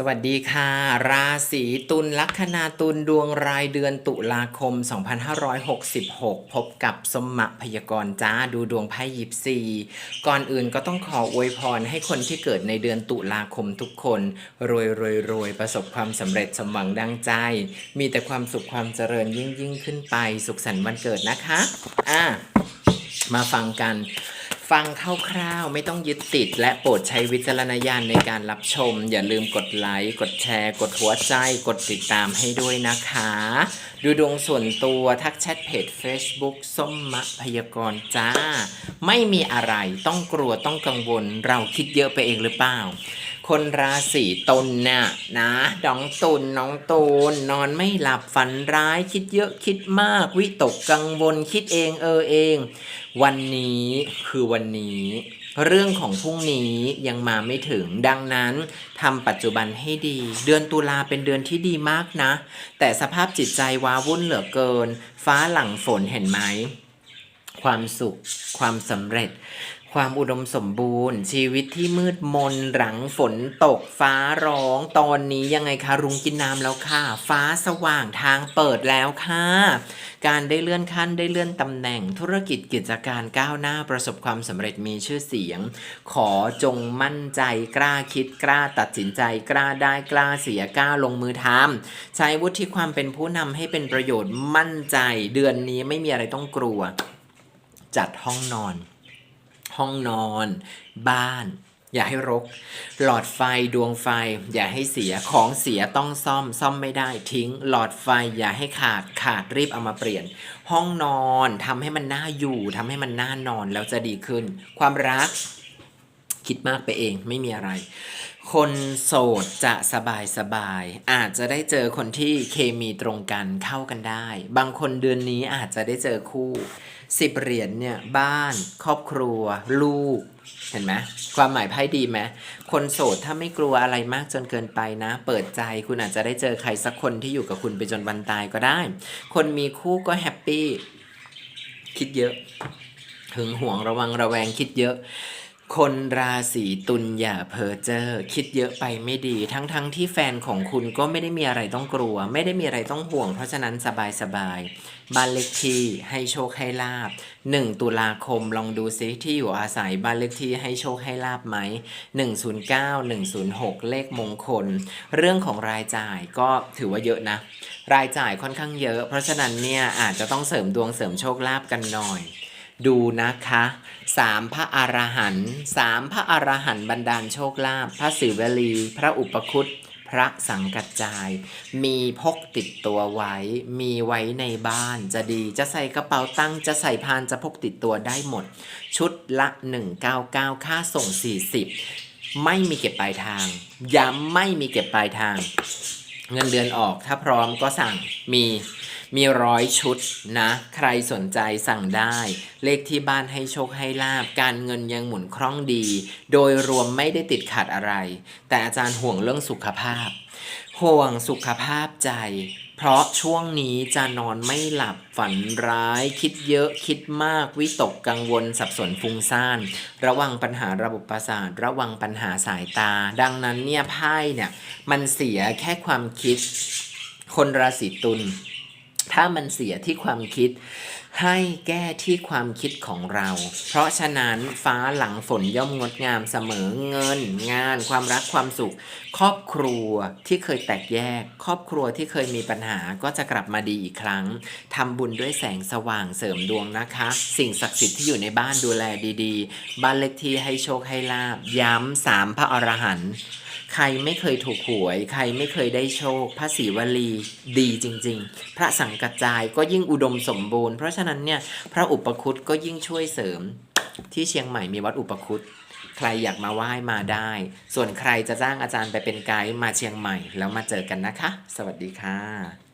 สวัสดีค่ะ ราศีตุลลัคนาตุลดวงรายเดือนตุลาคม 2566 พบกับสมะพยากรจ้าดูดวงไพ่ยิปซีก่อนอื่นก็ต้องขออวยพรให้คนที่เกิดในเดือนตุลาคมทุกคน รวยรวยรวยประสบความสำเร็จสมหวังดังใจ มีแต่ความสุขความเจริญยิ่งยิ่งขึ้นไป สุขสันต์วันเกิดนะคะ อะมาฟังกัน ฟังคร่าวๆ ไม่ต้องยึดติด และโปรดใช้วิจารณญาณในการรับชม อย่าลืมกดไลค์กดแชร์ กดหัวใจ กดติดตามให้ด้วยนะคะ ดูดวงส่วนตัวทักแชทเพจ Facebook ส้มมะพยากรจ้า ไม่มีอะไรต้องกลัวต้องกังวล เราคิดเยอะไปเองหรือเปล่า คนราศีตุลน่ะนะน้องตุลน้องตูนนอนไม่หลับฝันร้ายคิดเยอะคิดมาก วิตกกังวลคิดเองเออเอง วันนี้คือวันนี้เรื่องของพรุ่งนี้ยังมาไม่ถึงดังนั้นทำปัจจุบันให้ดี เดือนตุลาเป็นเดือนที่ดีมากนะ แต่สภาพจิตใจว้าวุ่นเหลือเกิน ฟ้าหลังฝนเห็นไหม ความสุข ความสำเร็จ ความอุดมสมบูรณ์ ชีวิตที่มืดมนหลังฝนตกฟ้าร้อง ตอนนี้ยังไงคะรุงกินน้ำแล้วค่ะ ฟ้าสว่างทางเปิดแล้วค่ะ การได้เลื่อนขั้นได้เลื่อนตำแหน่งธุรกิจกิจการก้าวหน้าประสบความสำเร็จมีชื่อเสียง ขอจงมั่นใจกล้าคิดกล้าตัดสินใจกล้าได้กล้าเสียกล้าลงมือทำใช้วุฒิความเป็นผู้นำให้เป็นประโยชน์มั่นใจ เดือนนี้ไม่มีอะไรต้องกลัว จัดห้องนอน ห้องนอน บ้าน อย่าให้รก หลอดไฟดวงไฟ อย่าให้เสียของเสียต้องซ่อม ซ่อมไม่ได้ทิ้ง หลอดไฟอย่าให้ขาดขาดรีบเอามาเปลี่ยน ห้องนอนทำให้มันน่าอยู่ทำให้มันน่านอนแล้วจะดีขึ้น ความรัก คิดมากไปเองไม่มีอะไรคนโสดจะสบายสบายๆอาจจะได้เจอคนที่เคมีตรงกันเข้ากันได้ บางคนเดือนนี้อาจจะได้เจอคู่ สิบเหรียญเนี่ยบ้าน ครอบครัว ลูก เห็นไหมความหมายไพ่ดีไหมคนโสดถ้าไม่กลัวอะไรมากจนเกินไปนะ เปิดใจคุณอาจจะได้เจอใครสักคนที่อยู่กับคุณไปจนวันตายก็ได้ คนมีคู่ก็แฮปปี้คิดเยอะหึงหวงระวังระแวงคิดเยอะ คนราศีตุลอย่าเพ้อเจ้อคิดเยอะไปไม่ดี ทั้งๆทที่แฟนของคุณก็ไม่ได้มีอะไรต้องกลัว ไม่ได้มีอะไรต้องห่วง เพราะฉะนั้นสบายสบายๆบ้านเลขที่ให้โชคให้ลาบ 1 ตุลาคมลองดูซิที่อยู่อาศัยบ้านเลขที่ให้โชคให้ลาบไหม 109 106 เลขมงคล เรื่องของรายจ่ายก็ถือว่าเยอะนะ รายจ่ายค่อนข้างเยอะ เพราะฉะนั้นเนี่ยอาจจะต้องเสริมดวงเสริมโชคลาภกันหน่อย ดูนะคะสามพระอรหันต์สามพระอรหันต์บรรดาลโชคลาภพระศิวลี พระอุปคุตพระสังกัจจาย มีพกติดตัวไว้ มีไว้ในบ้านจะดีจะใส่กระเป๋าตังค์จะใส่พานจะพกติดตัวได้หมด ชุดละ 199 ค่าส่ง 40 ไม่มีเก็บปลายทาง ย้ำไม่มีเก็บปลายทาง เงินเดือนออกถ้าพร้อมก็สั่งมี มีร้อยชุดนะ ใครสนใจสั่งได้ เลขที่บ้านให้โชคให้ลาบ การเงินยังหมุนคล่องดี โดยรวมไม่ได้ติดขัดอะไร แต่อาจารย์ห่วงเรื่องสุขภาพ ห่วงสุขภาพใจ เพราะช่วงนี้จะนอนไม่หลับฝันร้าย คิดเยอะคิดมาก วิตกกังวลสับสนฟุ้งซ่าน ระวังปัญหาระบบประสาท ระวังปัญหาสายตา ดังนั้นเนี่ยไพ่เนี่ยมันเสียแค่ความคิด คนราศีตุล ถ้ามันเสียที่ความคิด ให้แก้ที่ความคิดของเรา เพราะฉะนั้นฟ้าหลังฝนย่อมงดงามเสมอเงิน งาน ความรักความสุข ครอบครัวที่เคยแตกแยก ครอบครัวที่เคยมีปัญหาก็จะกลับมาดีอีกครั้งทำบุญด้วยแสงสว่างเสริมดวงนะคะ สิ่งศักดิ์สิทธิ์ที่อยู่ในบ้านดูแลดีๆ บ้านเล็กที่ให้โชคให้ลาบ ย้ำสามพระอรหันต์ ใครไม่เคยถูกหวย ใครไม่เคยได้โชค พระศรีวลีดีจริง ๆ พระสังกัจจายก็ยิ่งอุดมสมบูรณ์ เพราะฉะนั้นเนี่ยพระอุปคุตก็ยิ่งช่วยเสริม ที่เชียงใหม่มีวัดอุปคุตใครอยากมาไหว้มาได้ ส่วนใครจะจ้างอาจารย์ไปเป็นไกด์มาเชียงใหม่ แล้วมาเจอกันนะคะ สวัสดีค่ะ